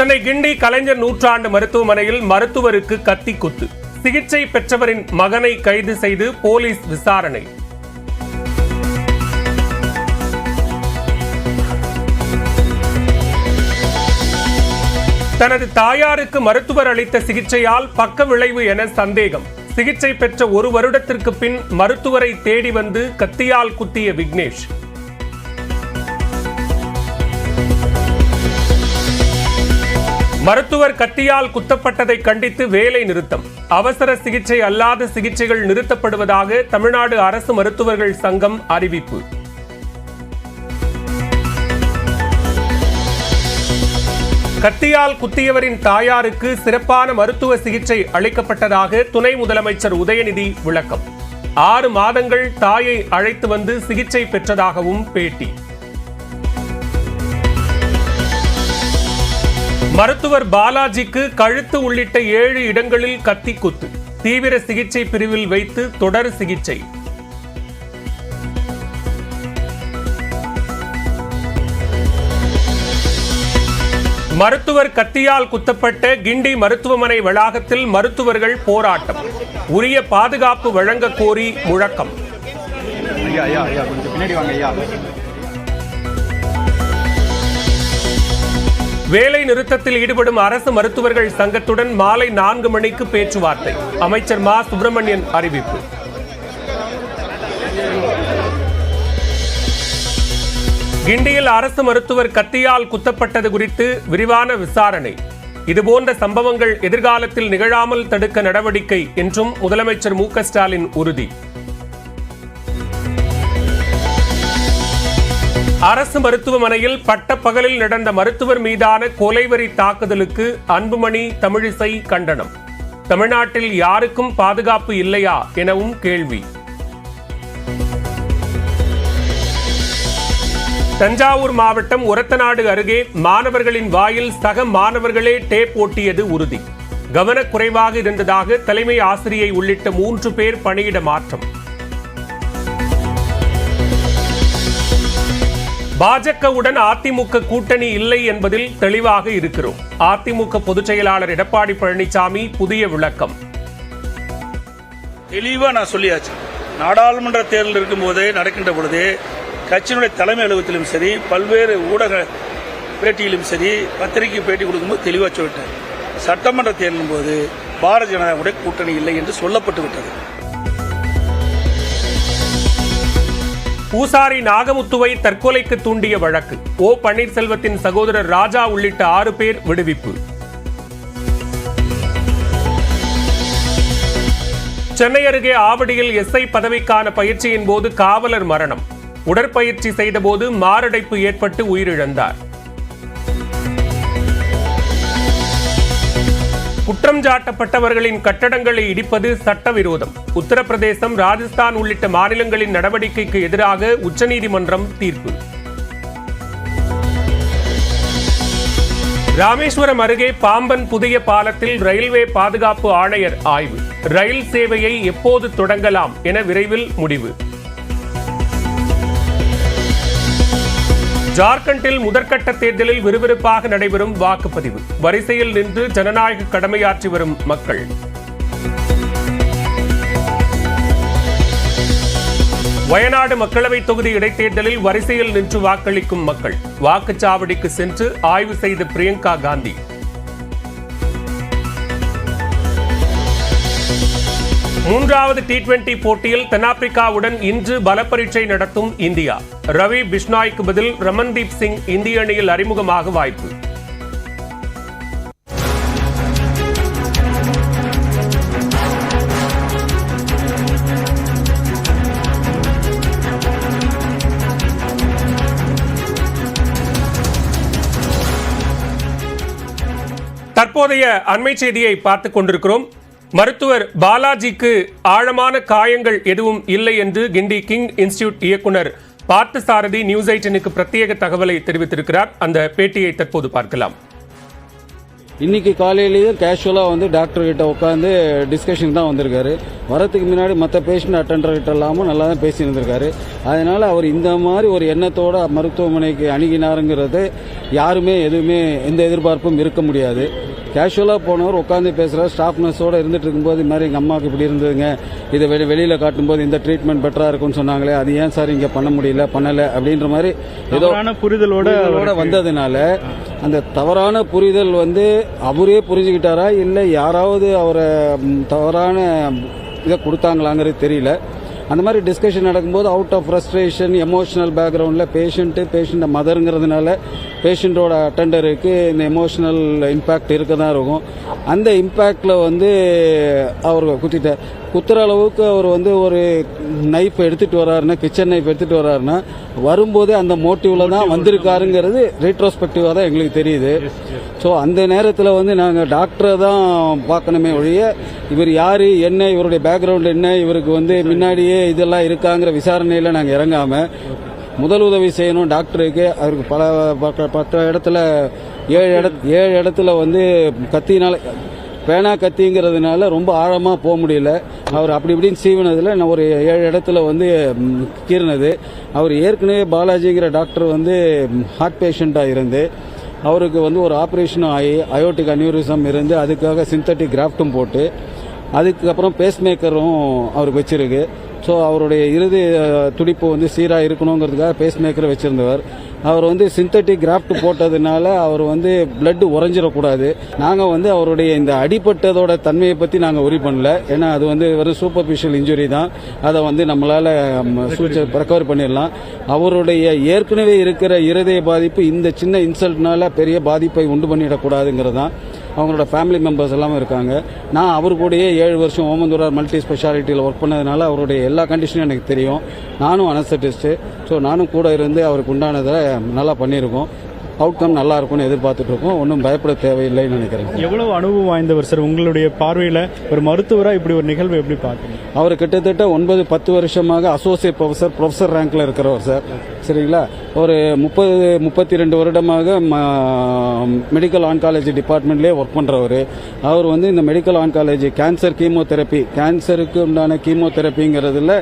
சென்னை கிண்டி கலைஞர் நூற்றாண்டு மருத்துவமனையில் மருத்துவருக்கு கத்தி குத்து. சிகிச்சை பெற்றவரின் மகனை கைது செய்து போலீஸ் விசாரணை. தனது தாயாருக்கு மருத்துவர் அளித்த சிகிச்சையால் பக்க விளைவு என சந்தேகம். சிகிச்சை பெற்ற ஒரு வருடத்திற்கு பின் மருத்துவரை தேடி வந்து கத்தியால் குத்திய விக்னேஷ். மருத்துவர் கத்தியால் குத்தப்பட்டதை கண்டித்து வேலை நிறுத்தம். அவசர சிகிச்சை அல்லாத சிகிச்சைகள் நிறுத்தப்படுவதாக தமிழ்நாடு அரசு மருத்துவர்கள் சங்கம் அறிவிப்பு. கத்தியால் குத்தியவரின் தாயாருக்கு சிறப்பான மருத்துவ சிகிச்சை அளிக்கப்பட்டதாக துணை முதலமைச்சர் உதயநிதி விளக்கம். ஆறு மாதங்கள் தாயை அழைத்து வந்து சிகிச்சை பெற்றதாகவும் பேட்டி. மருத்துவர் பாலாஜிக்கு கழுத்து உள்ளிட்ட ஏழு இடங்களில் கத்தி குத்து தீவிர சிகிச்சை பிரிவில் வைத்து தொடர் சிகிச்சை. மருத்துவர் கத்தியால் குத்தப்பட்ட கிண்டி மருத்துவமனை வளாகத்தில் மருத்துவர்கள் போராட்டம். உரிய பாதுகாப்பு வழங்க கோரி முழக்கம். வேலை நிறுத்தத்தில் ஈடுபடும் அரசு மருத்துவர்கள் சங்கத்துடன் மாலை நான்கு மணிக்கு பேச்சுவார்த்தை. அமைச்சர் மா. சுப்பிரமணியன் அறிவிப்பு. கிண்டியில் அரசு மருத்துவர் கத்தியால் குத்தப்பட்டது குறித்து விரிவான விசாரணை. இதுபோன்ற சம்பவங்கள் எதிர்காலத்தில் நிகழாமல் தடுக்க நடவடிக்கை என்றும் முதலமைச்சர் மு. ஸ்டாலின் உறுதி. அரசு மருத்துவமனையில் பட்டப்பகலில் நடந்த மருத்துவர் மீதான கொலைவரி தாக்குதலுக்கு அன்புமணி தமிழிசை கண்டனம். தமிழ்நாட்டில் யாருக்கும் பாதுகாப்பு இல்லையா எனவும் கேள்வி. தஞ்சாவூர் மாவட்டம் உரத்தநாடு அருகே மாணவர்களின் வாயில் சக மாணவர்களே டேப் ஓட்டியது உறுதி. கவனக்குறைவாக இருந்ததாக தலைமை ஆசிரியை உள்ளிட்ட மூன்று பேர் பணியிட மாற்றம். பாஜகவுடன் அதிமுக கூட்டணி இல்லை என்பதில் தெளிவாக இருக்கிறோம். அதிமுக பொதுச் செயலாளர் எடப்பாடி பழனிசாமி புதிய விளக்கம். தெளிவாக நான் சொல்லியாச்சு. நாடாளுமன்ற தேர்தல் இருக்கும்போதே நடக்கின்ற பொழுதே கட்சியினுடைய தலைமை அலுவலகத்திலும் சரி பல்வேறு ஊடக பேட்டியிலும் சரி பத்திரிகை பேட்டி கொடுக்கும்போது தெளிவாக சொல்லிட்டேன். சட்டமன்ற தேர்தலின் போது பாரதிய ஜனதாவுடைய கூட்டணி இல்லை என்று சொல்லப்பட்டு விட்டது. பூசாரி நாகமுத்துவை தற்கொலைக்கு தூண்டிய வழக்கு. ஓ பன்னீர்செல்வத்தின் சகோதரர் ராஜா உள்ளிட்ட ஆறு பேர் விடுவிப்பு. சென்னை அருகே ஆவடியில் எஸ்ஐ பதவிக்கான பயிற்சியின் போது காவலர் மரணம். உடற்பயிற்சி செய்தபோது மாரடைப்பு ஏற்பட்டு உயிரிழந்தார். குற்றம் சாட்டப்பட்டவர்களின் கட்டடங்களை இடிப்பது சட்டவிரோதம். உத்தரப்பிரதேசம் ராஜஸ்தான் உள்ளிட்ட மாநிலங்களின் நடவடிக்கைக்கு எதிராக உச்சநீதிமன்றம் தீர்ப்பு. ராமேஸ்வரம் அருகே பாம்பன் புதிய பாலத்தில் ரயில்வே பாதுகாப்பு ஆணையர் ஆய்வு. ரயில் சேவையை எப்போது தொடங்கலாம் என விரைவில் முடிவு. ஜார்க்கண்டில் முதற்கட்ட தேர்தலில் விறுவிறுப்பாக நடைபெறும் வாக்குப்பதிவு. வரிசையில் நின்று ஜனநாயக கடமையாற்றி வரும் மக்கள். வயநாடு மக்களவைத் தொகுதி இடைத்தேர்தலில் வரிசையில் நின்று வாக்களிக்கும் மக்கள். வாக்குச்சாவடிக்கு சென்று ஆய்வு செய்த பிரியங்கா காந்தி மூன்றாவது டி டுவெண்டி போட்டியில் தென்னாப்பிரிக்காவுடன் இன்று பலப்பரீட்சை நடத்தும் இந்தியா. ரவி பிஷ்னாய்க்கு பதில் ரமன்தீப் சிங் இந்திய அணியில் அறிமுகமாக வாய்ப்பு. தற்போதைய அண்மை செய்தியை பார்த்துக் கொண்டிருக்கிறோம். மருத்துவர் பாலாஜிக்கு ஆழமான காயங்கள் எதுவும் இல்லை என்று கிண்டி கிங் இன்ஸ்டிடியூட் இயக்குனர் பார்த்தசாரதி நியூஸ் எயிட்டனுக்கு பிரத்யேக தகவலை தெரிவித்திருக்கிறார். அந்த பேட்டியை தற்போது பார்க்கலாம். இன்னைக்கு காலையிலேயே கேஷுவலாக வந்து டாக்டர் கிட்ட உட்காந்து டிஸ்கஷன் தான் வந்திருக்காரு. வரதுக்கு முன்னாடி மற்ற பேஷண்ட் அட்டண்டர் கிட்ட இல்லாமல் நல்லா தான் பேசி இருந்திருக்காரு அதனால அவர் இந்த மாதிரி ஒரு எண்ணத்தோட மருத்துவமனைக்கு அணுகினாருங்கிறது யாருமே எதுவுமே எந்த எதிர்பார்ப்பும் இருக்க முடியாது. கேஷுவலாக போனவர் உட்காந்து பேசுகிறார் ஸ்டாஃப் நர்ஸோட இருந்துட்டு இருக்கும்போது இது மாதிரி எங்கள் அம்மாவுக்கு இப்படி இருந்ததுங்க. இதை வெளி வெளியில் காட்டும்போது இந்த ட்ரீட்மெண்ட் பெட்டராக இருக்கும்னு சொன்னாங்களே அது ஏன் சார் இங்கே பண்ண முடியல பண்ணலை? அப்படின்ற மாதிரி ஏதோ புரிதலோட வந்ததுனால அந்த தவறான புரிதல் வந்து அவரே புரிஞ்சுக்கிட்டாரா? இல்லை யாராவது அவரை தவறான இதை கொடுத்தாங்களாங்கிறது தெரியல. அந்த மாதிரி டிஸ்கஷன் நடக்கும்போது அவுட் ஆஃப் ஃப்ரஸ்ட்ரேஷன் எமோஷனல் பேக்ரவுண்டில் பேஷண்ட்டு பேஷண்ட் மதருங்கிறதுனால பேஷண்ட்டோட அட்டண்டருக்கு இந்த எமோஷனல் இம்பேக்ட் இருக்க தான் இருக்கும். அந்த இம்பேக்டில் வந்து அவர் குத்திட்டார். குத்துற அளவுக்கு அவர் வந்து ஒரு நைஃப் எடுத்துட்டு வர்றாருன்னா கிச்சன் நைஃப் எடுத்துட்டு வர்றாருன்னா வரும்போதே அந்த மோட்டிவ்ல தான் வந்திருக்காருங்கிறது ரீட்ரோஸ்பெக்டிவாக தான் எங்களுக்கு தெரியுது. ஸோ அந்த நேரத்தில் வந்து நாங்கள் டாக்டரை தான் பார்க்கணுமே ஒழிய இவர் யார் என்ன இவருடைய பேக்ரவுண்ட் என்ன இவருக்கு வந்து முன்னாடியே இதெல்லாம் இருக்காங்கிற விசாரணையில் நாங்கள் இறங்காமல் முதல் உதவி செய்யணும் டாக்டருக்கு. அவருக்கு பல பக்க- பத்து இடத்துல ஏழு இட ஏழு இடத்துல வந்து கத்தினால பேனா கத்திங்கிறதுனால ரொம்ப ஆழமாக போக முடியல. அவர் அப்படி இப்படின்னு சீவினதில் நான் ஒரு ஏழு இடத்துல வந்து ம், கீறினது. அவர் ஏற்கனவே பாலாஜிங்கிற டாக்டர் வந்து ஹார்ட் பேஷண்ட்டாக இருந்து அவருக்கு வந்து ஒரு ஆப்ரேஷனும் ஆகி அயோட்டிக் அனியூரிசம் இருந்து அதுக்காக சிந்தட்டிக் கிராஃப்ட்டும் போட்டு அதுக்கப்புறம் பேஸ்மேக்கரும் அவருக்கு வச்சிருக்கு. ஸோ அவருடைய இறுதி துடிப்பு வந்து சீராக இருக்கணுங்கிறதுக்காக பேஸ்மேக்கர் வச்சுருந்தவர். அவர் வந்து சிந்தட்டிக் கிராஃப்ட் போட்டதுனால அவர் வந்து பிளட் உறைஞ்சிடக்கூடாது. நாங்கள் வந்து அவருடைய இந்த அடிபட்டதோட தன்மையை பற்றி நாங்கள் உரி பண்ணல. ஏன்னா அது வந்து வெறும் சூப்பர்ஃபிஷியல் இன்ஜுரி தான். அதை வந்து நம்மளால் சூச்சர் ரெக்கவர் பண்ணிடலாம். அவருடைய ஏற்கனவே இருக்கிற இருதய பாதிப்பு இந்த சின்ன இன்சல்ட்னால பெரிய பாதிப்பை உண்டு பண்ணிடக்கூடாதுங்கிறது தான். அவங்களோட ஃபேமிலி மெம்பர்ஸ் எல்லாமே இருக்காங்க. நான் அவர் கூடயே ஏழு வருஷம் ஓமந்தூரார் மல்டி ஸ்பெஷாலிட்டியில் ஒர்க் பண்ணதுனால அவருடைய எல்லா கண்டிஷனும் எனக்கு தெரியும். நானும் அனஸ்தட்டிஸ்ட்டு ஸோ நானும் கூட இருந்து அவருக்கு உண்டானதை நல்லா பண்ணியிருக்கோம். அவுட்கம் நல்லா இருக்கும்னு எதிர்பார்த்துட்டு இருக்கோம் ஒன்றும் பயப்பட தேவையில்லைன்னு நினைக்கிறேன். எவ்வளவு அனுபவம் வாய்ந்தவர் சார்? உங்களுடைய பார்வையில ஒரு மருத்துவரா இப்படி ஒரு நிகழ்வு எப்படி பாக்குறீங்க அவர் கிட்டத்தட்ட ஒன்பது பத்து வருஷமாக அசோசியேட் ப்ரொஃபசர் ப்ரொஃபசர் ரேங்க்ல இருக்கிறவர் சார். சரிங்களா? ஒரு முப்பது முப்பத்தி ரெண்டு வருடமாக மெடிக்கல் ஆன்காலஜி டிபார்ட்மெண்ட்லேயே ஒர்க் பண்ணுறவர் அவர் வந்து இந்த மெடிக்கல் ஆன்காலஜி கேன்சர் கீமோதெரப்பி கேன்சருக்கு உண்டான கீமோதெரப்பிங்கிறதுல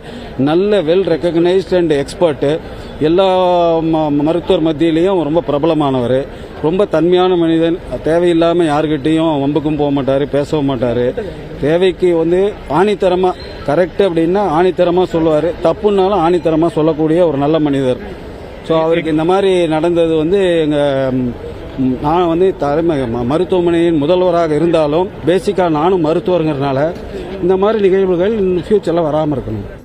நல்ல வெல் ரெக்கக்னைஸ்ட் அண்ட் எக்ஸ்பர்ட்டு எல்லா ம- மருத்துவர் மத்தியிலையும் ரொம்ப பிரபலமானவர். ரொம்ப தன்மையான மனிதன். தேவையில்லாமல் யாருக்கிட்டேயும் வம்புக்கும் போக மாட்டார் பேசவும் மாட்டார். தேவைக்கு வந்து ஆணித்தரமாக கரெக்ட் அப்படின்னா ஆணித்தரமாக சொல்லுவார். தப்புன்னாலும் ஆணித்தரமாக சொல்லக்கூடிய ஒரு நல்ல மனிதர். ஸோ அவருக்கு இந்த மாதிரி நடந்தது வந்து எங்கள் நான் வந்து தலைமை ம- மருத்துவமனையின் முதல்வராக இருந்தாலும் பேசிக்காக நானும் மருத்துவருங்கிறதுனால இந்த மாதிரி நிகழ்வுகள் ஃப்யூச்சரில் வராமல் இருக்கணும்.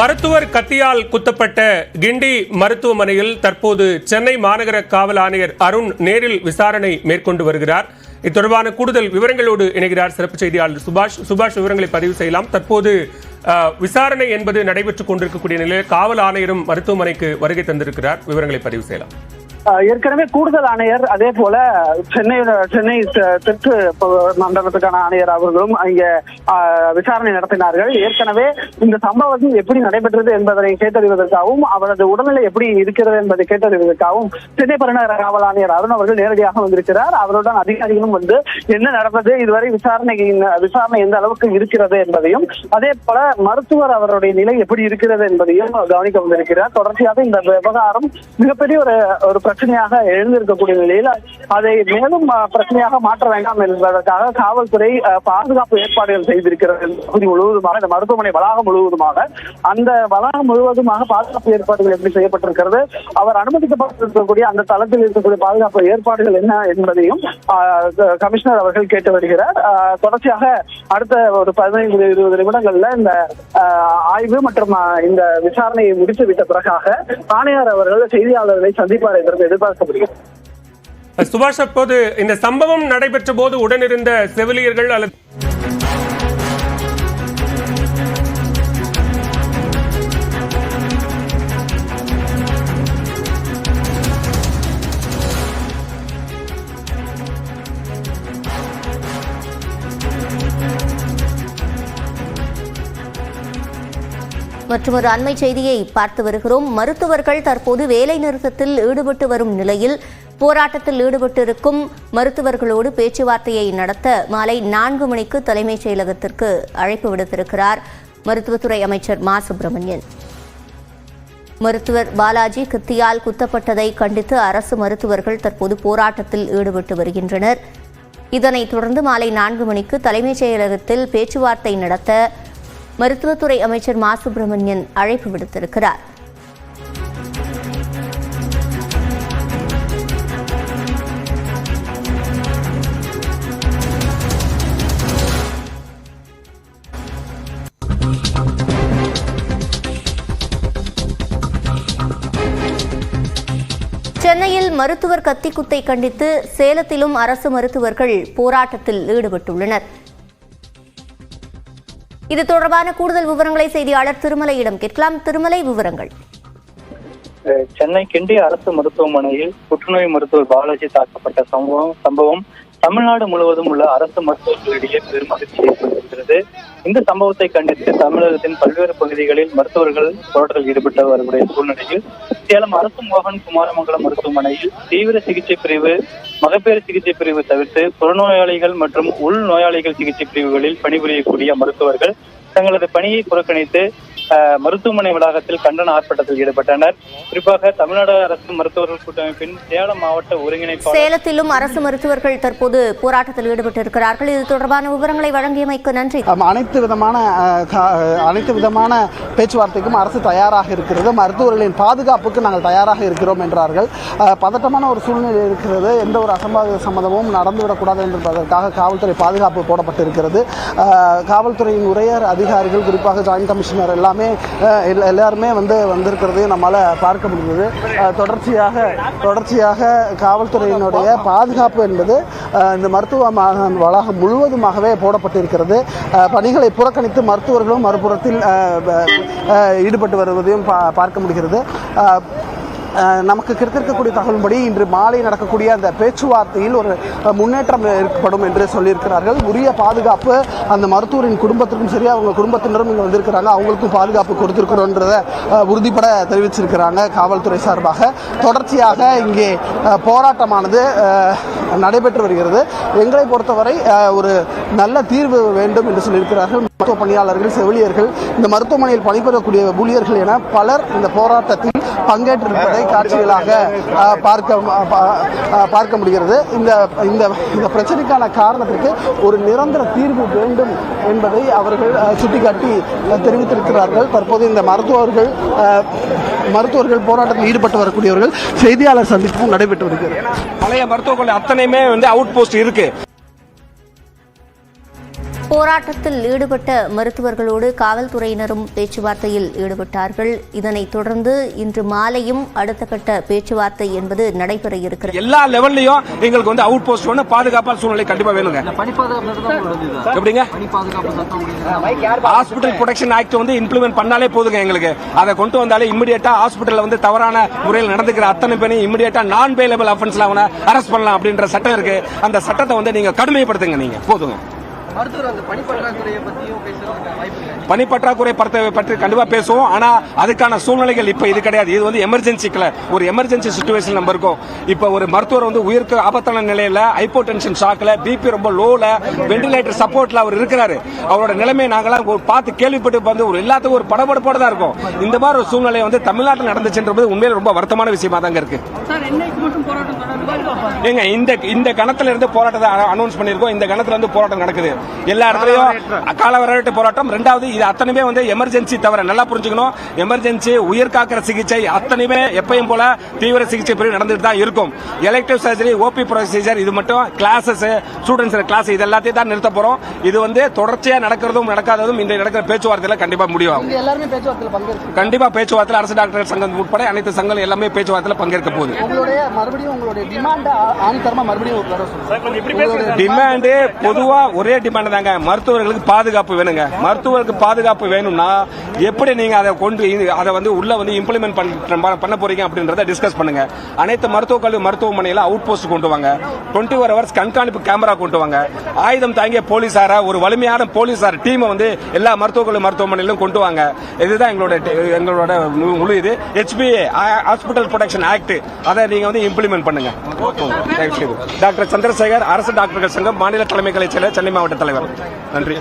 மருத்துவர் கத்தியால் குத்தப்பட்ட கிண்டி மருத்துவமனையில் தற்போது சென்னை மாநகர காவல் ஆணையர் அருண் நேரில் விசாரணை மேற்கொண்டு வருகிறார். இது தொடர்பான கூடுதல் விவரங்களோடு இணைகிறார் சிறப்பு செய்தியாளர் சுபாஷ். சுபாஷ் விவரங்களை பதிவு செய்யலாம். தற்போது விசாரணை என்பது நடைபெற்றுக் கொண்டிருக்கக்கூடிய நிலையில் காவல் ஆணையரும் மருத்துவமனைக்கு வருகை தந்திருக்கிறார். விவரங்களை பதிவு செய்யலாம். ஏற்கனவே கூடுதல் ஆணையர் அதே போல சென்னை சென்னை தெற்கு மண்டலத்துக்கான ஆணையர் அவர்களும் இங்க விசாரணை நடத்தினார்கள். ஏற்கனவே இந்த சம்பவம் எப்படி நடைபெற்றது என்பதனை கேட்டறிவதற்காகவும் அவரது உடல்நிலை எப்படி இருக்கிறது என்பதை கேட்டறிவதற்காகவும் சென்னை பெருநகர காவல் ஆணையர் அருண் அவர்கள் நேரடியாக வந்திருக்கிறார். அவருடன் அதிகாரிகளும் வந்து என்ன நடந்தது இதுவரை விசாரணை விசாரணை எந்த அளவுக்கு இருக்கிறது என்பதையும் அதே போல மருத்துவர் அவருடைய நிலை எப்படி இருக்கிறது என்பதையும் கவனிக்க வந்திருக்கிறார். தொடர்ச்சியாக இந்த விவகாரம் மிகப்பெரிய ஒரு ஒரு பிரச்சனையாக எழுந்திருக்கக்கூடிய நிலையில் அதை மேலும் பிரச்சனையாக மாற்ற வேண்டாம் என்பதற்காக காவல்துறை பாதுகாப்பு ஏற்பாடுகள் செய்திருக்கிறது பகுதி முழுவதுமாக இந்த மருத்துவமனை வளாகம் முழுவதுமாக அந்த வளாகம் முழுவதுமாக பாதுகாப்பு ஏற்பாடுகள் எப்படி செய்யப்பட்டிருக்கிறது அவர் அனுமதிக்கப்பட்டிருக்கக்கூடிய அந்த தளத்தில் இருக்கக்கூடிய பாதுகாப்பு ஏற்பாடுகள் என்ன என்பதையும் கமிஷனர் அவர்கள் கேட்டு வருகிறார். தொடர்ச்சியாக அடுத்த ஒரு பதினைந்து இருபது நிமிடங்கள்ல இந்த ஆய்வு மற்றும் இந்த விசாரணையை முடித்து விட்ட பிறகாக ஆணையர் அவர்கள் செய்தியாளர்களை சந்திப்பார் எதிர்பார்க்க எதிர்பார்க்கப்படுகிறது. சுபாஷ் அப்போது இந்த சம்பவம் நடைபெற்ற போது உடனிருந்த செவிலியர்கள் அல்லது மற்றும் ஒரு அண்மை செய்தியை பார்த்து வருகிறோம். மருத்துவர்கள் தற்போது வேலை நிறுத்தத்தில் ஈடுபட்டு வரும் நிலையில் போராட்டத்தில் ஈடுபட்டிருக்கும் மருத்துவர்களோடு பேச்சுவார்த்தையை நடத்த மாலை நான்கு மணிக்கு தலைமைச் செயலகத்திற்கு அழைப்பு விடுத்திருக்கிறார் மருத்துவத்துறை அமைச்சர் மா. சுப்பிரமணியன். மருத்துவர் பாலாஜி கத்தியால் குத்தப்பட்டதை கண்டித்து அரசு மருத்துவர்கள் தற்போது போராட்டத்தில் ஈடுபட்டு வருகின்றனர். இதனைத் தொடர்ந்து மாலை நான்கு மணிக்கு தலைமைச் செயலகத்தில் பேச்சுவார்த்தை நடத்த மருத்துவத்துறை அமைச்சர் மா. சுப்பிரமணியன் அழைப்பு விடுத்திருக்கிறார். சென்னையில் மருத்துவர் கத்திக்குத்தை கண்டித்து சேலத்திலும் அரசு மருத்துவர்கள் போராட்டத்தில் ஈடுபட்டுள்ளனர். இது தொடர்பான கூடுதல் விவரங்களை செய்தியாளர் திருமலையிடம் கேட்கலாம். திருமலை விவரங்கள். சென்னை கிண்டி அரசு மருத்துவமனையில் புற்றுநோய் மருத்துவர் பாலாஜி தாக்கப்பட்ட சம்பவம் சம்பவம் தமிழ்நாடு முழுவதும் உள்ள அரசு மருத்துவர்களிடையே பெரும் அதிர்ச்சி ஏற்பட்டிருக்கிறது. இந்த சம்பவத்தை கண்டித்து தமிழகத்தின் பல்வேறு பகுதிகளில் மருத்துவர்கள் போராட்டத்தில் ஈடுபட்டு வரக்கூடிய சூழ்நிலையில் சேலம் அரசு மோகன் குமாரமங்கலம் மருத்துவமனையில் தீவிர சிகிச்சை பிரிவு மகப்பேறு சிகிச்சை பிரிவு தவிர்த்து புறநோயாளிகள் மற்றும் உள் நோயாளிகள் சிகிச்சை பிரிவுகளில் பணிபுரியக்கூடிய மருத்துவர்கள் தங்களது பணியை புறக்கணித்து மருத்துவமனை வளாகத்தில் கண்டன ஆர்ப்பாட்டத்தில் ஈடுபட்டனர். குறிப்பாக தமிழ்நாடு அரசு மருத்துவர்கள் கூட்டமைப்பின் சேலம் மாவட்ட ஒருங்கிணைப்பாளர் சேலத்திலும் அரசு மருத்துவர்கள் தற்போது போராட்டத்தில் ஈடுபட்டிருக்கிறார்கள். இது தொடர்பான விவரங்களை வழங்கியமைக்கு நன்றி. அனைத்து விதமான அனைத்து விதமான பேச்சுவார்த்தைக்கும் அரசு தயாராக இருக்கிறது. மருத்துவர்களின் பாதுகாப்புக்கு நாங்கள் தயாராக இருக்கிறோம் என்றார்கள். பதட்டமான ஒரு சூழ்நிலை இருக்கிறது. எந்த ஒரு அசம்பாவித சம்மதமும் நடந்துவிடக்கூடாது என்பதற்காக காவல்துறை பாதுகாப்பு போடப்பட்டிருக்கிறது. காவல்துறையின் உரையர் அதிகாரிகள் குறிப்பாக ஜாயின்ட் கமிஷனர் எல்லாமே எல்லாருமே எல்லாருமே வந்து வந்திருக்கிறதையும் நம்மால் பார்க்க முடிஞ்சது. தொடர்ச்சியாக தொடர்ச்சியாக காவல்துறையினுடைய பாதுகாப்பு என்பது இந்த மருத்துவ வளாகம் முழுவதுமாகவே போடப்பட்டிருக்கிறது. பணிகளை புறக்கணித்து மருத்துவர்களும் மறுபுறத்தில் ஈடுபட்டு வருவதையும் பா- பார்க்க முடிகிறது. நமக்கு கிடைத்திருக்கக்கூடிய தகவல்படி இன்று மாலை நடக்கக்கூடிய அந்த பேச்சுவார்த்தையில் ஒரு முன்னேற்றம் ஏற்படும் என்று சொல்லியிருக்கிறார்கள். உரிய பாதுகாப்பு அந்த மருத்துவரின் குடும்பத்திற்கும் சரி அவங்க குடும்பத்தினரும் இங்கே வந்திருக்கிறாங்க. அவங்களுக்கும் பாதுகாப்பு கொடுத்திருக்கிறோன்றத உறுதிப்பட தெரிவிச்சிருக்கிறாங்க காவல்துறை சார்பாக. தொடர்ச்சியாக இங்கே போராட்டமானது நடைபெற்று வருகிறது. எங்களை பொறுத்தவரை ஒரு நல்ல தீர்வு வேண்டும் என்று சொல்லியிருக்கிறார்கள். மருத்துவ பணியாளர்கள் செவிலியர்கள் இந்த மருத்துவமனையில் பணிபுரியக்கூடிய ஊழியர்கள் என பலர் இந்த போராட்டத்தில் பங்கேற்றிருப்பதை காட்சிகளாக பார்க்க பா- பார்க்க முடிகிறது. இந்த இந்த இந்த பிரச்சனைக்கான காரணத்திற்கு ஒரு நிரந்தர தீர்வு வேண்டும் என்பதை அவர்கள் சுட்டிக்காட்டி தெரிவித்திருக்கிறார்கள். தற்போது இந்த மருத்துவர்கள் மருத்துவர்கள் போராட்டத்தில் ஈடுபட்டு வரக்கூடியவர்கள் செய்தியாளர் சந்திப்பும் நடைபெற்று வருகிறது. பழைய மருத்துவக் அத்தனையுமே வந்து அவுட் போஸ்ட் இருக்கு. போராட்டத்தில் ஈடுபட்ட மருத்துவர்களோடு காவல்துறையினரும் பேச்சுவார்த்தையில் ஈடுபட்டார்கள். இதனைத் தொடர்ந்து இன்று மாலையும் அடுத்த கட்ட பேச்சுவார்த்தை என்பது நடைபெற இருக்கிறது. எல்லா லெவல்லையும் எங்களுக்கு வந்து அவுட் போஸ்ட் ஒன்று பாதுகாப்பான சூழ்நிலை கண்டிப்பா வேணுங்க. எப்படிங்க? ஹாஸ்பிட்டல் ப்ரொடெக்ஷன் ஆக்ட் வந்து இம்ப்ளிமெண்ட் பண்ணாலே போதுங்க எங்களுக்கு. அதை கொண்டு வந்தாலே இமிடியேட்டா ஹாஸ்பிட்டல்ல வந்து தவறான முறையில் நடந்துக்கிற அத்தனை பேரையும் இமிடியேட்டா நான் பேலபிள் அஃபென்ஸ்ல அவனை அரெஸ்ட் பண்ணலாம் அப்படின்ற சட்டம் இருக்கு. அந்த சட்டத்தை வந்து நீங்க கடுமைப்படுத்துங்க நீங்க. போதுங்க. பணிப்பற்றாக்குறை பற்றி பற்றி கண்டிப்பா பேசுவோம். ஆனா அதுக்கான சூழ்நிலைகள் இப்ப இது கிடையாது. இது வந்து எமர்ஜென்சிக்கல ஒரு எமர்ஜென்சி சுச்சுவேஷன் நம்ம இருக்கோம் இப்ப ஒரு மருத்துவர் வந்து உயிருக்கு ஆபத்தான நிலையில ஹைப்போ டென்ஷன் ஷாக்ல பிபி ரொம்ப லோல வெண்டிலேட்டர் சப்போர்ட்ல அவர் இருக்கிறாரு. அவரோட நிலைமை நாங்களாம் ஒரு பார்த்து கேள்விப்பட்டு வந்து ஒரு எல்லாத்துக்கும் ஒரு படபடப்போட தான் இருக்கும். இந்த மாதிரி ஒரு சூழ்நிலை வந்து தமிழ்நாட்டில் நடந்துச்சுன்றது உண்மையில ரொம்ப வருத்தமான விஷயமா தாங்க இருக்கு. ஏங்க இந்த இந்த கணத்துல இருந்து போராட்டத்தை அனௌன்ஸ் பண்ணிருக்கோம் இந்த கணத்துல இருந்து போராட்டம் நடக்குது. எல்லா இடத்துலயும் காலவரட்டு போராட்டம். ரெண்டாவது இது அத்தனையுமே வந்து எமர்ஜென்சி தவிர நல்லா புரிஞ்சுக்கணும். எமர்ஜென்சி உயிர் காக்கிற சிகிச்சை அத்தனையுமே எப்பயும் போல தீவிர சிகிச்சை பிரிவு நடந்துட்டு தான் இருக்கும். எலக்டிவ் சர்ஜரி ஓபி ப்ரொசீஜர் இது மட்டும் கிளாஸஸ் ஸ்டூடெண்ட்ஸ் கிளாஸ் இது எல்லாத்தையும் தான் நிறுத்த போறோம். இது வந்து தொடர்ச்சியா நடக்கிறதும் நடக்காததும் இந்த நடக்கிற பேச்சுவார்த்தையில கண்டிப்பா பங்கேற்க கண்டிப்பா பேச்சுவார்த்தையில் அரசு டாக்டர் சங்கம் உட்பட அனைத்து சங்கங்கள் எல்லாமே பேச்சுவார்த்தையில் பங்கேற்க போகுது. உங்களுடைய மறுபடியும் உங்களுடைய டிமாண்ட் ஆணித்தரமா மறுபடியும் ஒரு தடவை சொல்லுங்க டிமாண்டு பொதுவா ஒரே டிமாண்ட் தாங்க. மருத்துவர்களுக்கு பாதுகாப்பு வேணுங்க. மருத்துவர்களுக்கு பாதுகாப்பு வேணும்னா எப்படி நீங்க அதை கொண்டு அதை வந்து உள்ள வந்து இம்ப்ளிமெண்ட் பண்ண போறீங்க அப்படின்றத டிஸ்கஸ் பண்ணுங்க. அனைத்து மருத்துவக் கல்வி மருத்துவமனையில அவுட் போஸ்ட் கொண்டு வாங்க. டுவெண்ட்டி ஃபோர் ஹவர்ஸ் கண்காணிப்பு கேமரா கொண்டு வாங்க. ஆயுதம் தாங்கிய போலீசார ஒரு வலிமையான போலீசார் டீமை வந்து எல்லா மருத்துவக் கல்வி மருத்துவமனையிலும் கொண்டு வாங்க. இதுதான் எங்களோட எங்களோட முழு இது. ஹெச்பிஏ ஹாஸ்பிட்டல் ப்ரொடெக்ஷன் ஆக்ட் அதை நீங்க வந்து இம்ப்ளிமெண்ட் பண்ணுங்க. Thank you. டாக்டர் சந்திரசேகர் அரசு டாக்டர்கள் சங்கம் மாநில தலைமை கலை செயலர் சென்னை மாவட்ட தலைவர். நன்றி.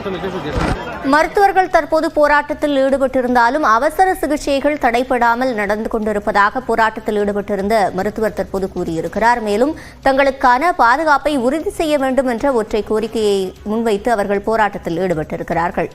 மருத்துவர்கள் தற்போது போராட்டத்தில் ஈடுபட்டிருந்தாலும் அவசர சிகிச்சைகள் தடைபடாமல் நடந்து கொண்டிருப்பதாக போராட்டத்தில் ஈடுபட்டிருந்த மருத்துவர் தற்போது கூறியிருக்கிறார். மேலும் தங்களுக்கான பாதுகாப்பை உறுதி செய்ய வேண்டும் என்ற ஒற்றை கோரிக்கையை முன்வைத்து அவர்கள் போராட்டத்தில் ஈடுபட்டிருக்கிறார்கள்.